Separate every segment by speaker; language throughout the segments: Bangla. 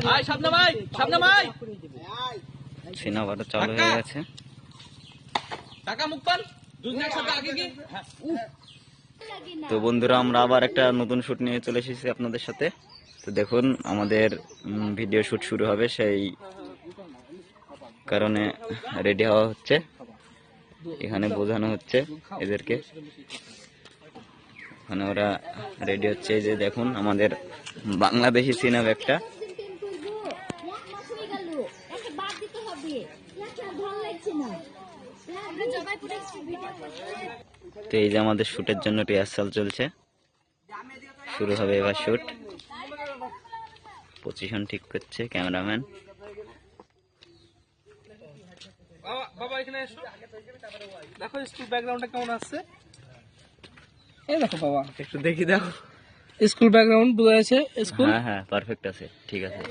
Speaker 1: ভাই সামনে ভাই সামনে ভাই।
Speaker 2: সিন চালু হয়ে গেছে।
Speaker 1: টাকা হ্যাঁ।
Speaker 2: তো বন্ধুরা আমরা আবার একটা নতুন শুট নিয়ে চলে এসেছি আপনাদের সাথে। তো দেখুন আমাদের ভিডিও শুট শুরু হবে সেই কারণে রেডি হওয়া হচ্ছে। এখানে বোঝানো হচ্ছে এদেরকে। ওখানে ওরা রেডি হচ্ছে এই যে দেখুন আমাদের বাংলাদেশি সিনেমা একটা তো এই যে আমাদের শুটের জন্য রিহার্সাল চলছে। শুরু হবে এবার শুট। পজিশন ঠিক করছে ক্যামেরাম্যান
Speaker 1: বাবা বাবা এখানে এসো। দেখো স্কুল ব্যাকগ্রাউন্ডটা কেমন আসছে এই দেখো বাবা একটু দেখি দেখো। স্কুল ব্যাকগ্রাউন্ড বোঝা যাচ্ছে স্কুল
Speaker 2: হ্যাঁ হ্যাঁ পারফেক্ট আছে ঠিক আছে।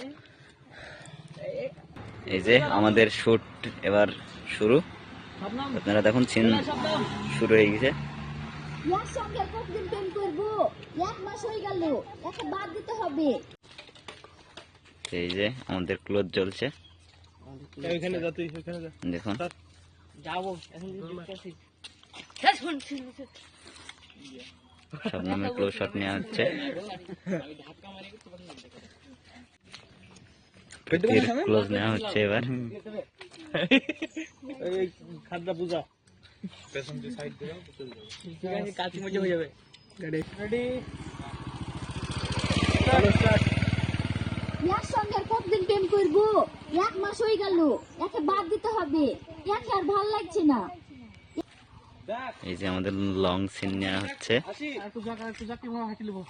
Speaker 2: এই যে আমাদের শুট এবার শুরু। আপনারা দেখুন সিন শুরু হয়ে গেছে।
Speaker 3: এক কতদিন প্রেম করব? এক মাস হয়ে গেল একে বাদ দিতে হবে।
Speaker 2: এই যে আমাদের ক্লোজ চলছে। দেখুন। সব নামে ক্লোজ শট নেওয়া হচ্ছে। ক্লোজ নেওয়া হচ্ছে এবার।
Speaker 1: খাদ্যা পূজা পেছন দিয়ে সাইড দিয়ে ঠিক আছে কাছি মজা হয়ে যাবে। রেডি রেডি
Speaker 3: এক সঙ্গে কতদিন প্রেম করব? এক মাস হয়ে গেল একে বাদ দিতে হবে। একে আর ভালো লাগছে না।
Speaker 2: এই যে আমাদের লং সিন নেওয়া হচ্ছে।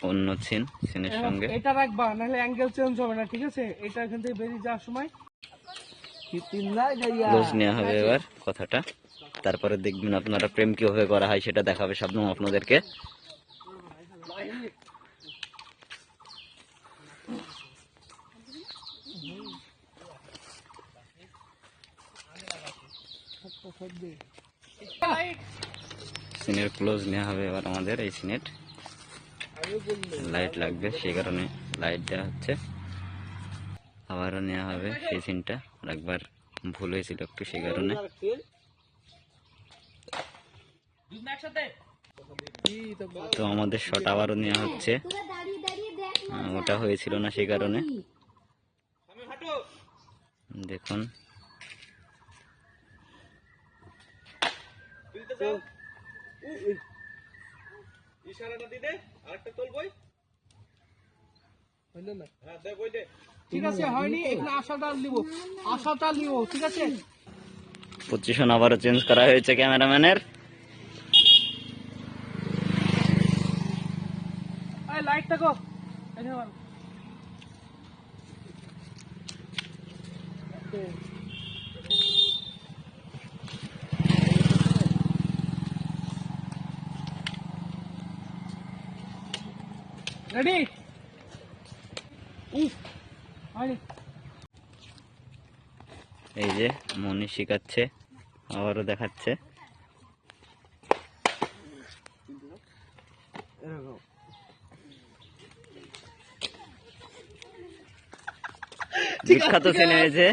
Speaker 2: অন্য সিন সিনের সঙ্গে।
Speaker 1: এটা রাখবা নাহলে অ্যাঙ্গেল চেঞ্জ হবে না ঠিক আছে? এটা এখান থেকে বেরিয়ে যাওয়ার সময়
Speaker 2: ক্লোজ নেওয়া হবে এবার কথাটা। তারপরে দেখবেন আপনারা প্রেম কীভাবে করা হয় সেটা দেখাবে শবনম আপনাদেরকে। সিনের ক্লোজ নেওয়া হবে এবার আমাদের এই সিনেট। লাইট লাগবে, সেই কারণে লাইট দেওয়া হচ্ছে। আবারও নেওয়া হবে সেই সিনটা একবার ভুল হয়েছিল একটু সেই কারণে। তো আমাদের শট আবারও নেওয়া হচ্ছে। ওটা হয়েছিল না সেই কারণে। দেখুন
Speaker 1: ইশারাটা দিদে আরেকটা তোল বই। হইল না? হ্যাঁ দে বই দে। ঠিক আছে হয়নি এখানে আশাটা লিবো আশাটা লিবো ঠিক আছে?
Speaker 2: পজিশন আবারও চেঞ্জ করা হয়েছে ক্যামেরাম্যানের।
Speaker 1: লাইটটা এখানে রেডি
Speaker 2: এই যে মনি শিখাচ্ছে আবারও দেখাচ্ছে। বিখ্যাত সিনে হয়েছে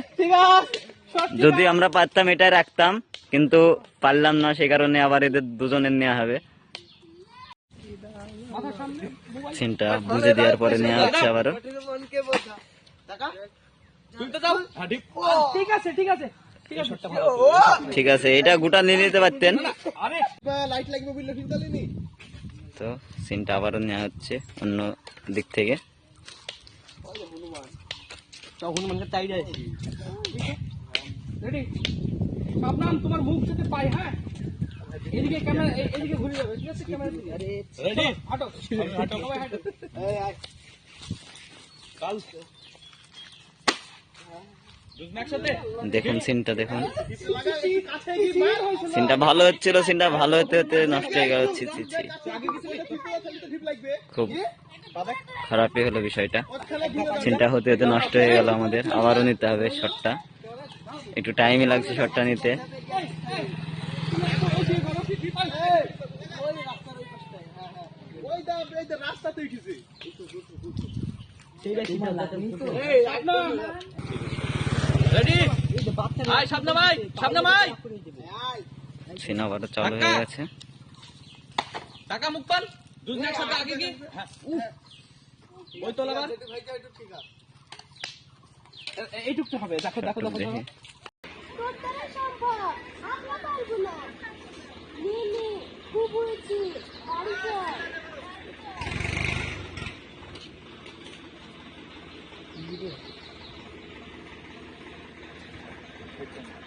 Speaker 2: যদি আমরা পারতাম এটা রাখতাম কিন্তু পারলাম না সে কারণে আবার এদের দুজনের নেওয়া হবে। সিনটা বুঝে দেওয়ার পরে নেওয়া হচ্ছে আবারও।
Speaker 1: ঠিক আছে,
Speaker 2: এটা গোটা নিয়ে নিতে পারতেন। তো সিনটা আবারও নেওয়া হচ্ছে অন্য দিক থেকে।
Speaker 1: তোমার মুখ যাতে পাই হ্যাঁ? এদিকে ক্যামেরা এদিকে ঘুরে যাবে ঠিক আছে? ক্যামেরা রেডি হাঁটো। হাঁটো সবাই হাঁটো। কাল দুজন একসাথে
Speaker 2: দেখুন সিনটা দেখুন। সিনটা ভালো হচ্ছিল সিনটা ভালো হতে হতে নষ্ট হয়ে গেল। ছি ছি ছি। খুব খারাপই হলো বিষয়টা। সিনটা হতে হতে নষ্ট হয়ে গেল আমাদের। আবারও নিতে হবে শটটা। একটু টাইমই লাগছে শটটা নিতে
Speaker 4: ওই দা এই যে রাস্তাতে উঠেছে
Speaker 5: এই আপনার রেডি আয় সামনে ভাই সামনে ভাই
Speaker 2: সিন আবারও চালু হয়ে গেছে।
Speaker 5: টাকা মুখ পান। দুজন একসাথে আগে কি ওই তোলা বার এইটুকু হবে দেখো দেখো দেখো
Speaker 2: দেখি।
Speaker 3: আমরা পারব না খুব হয়েছে।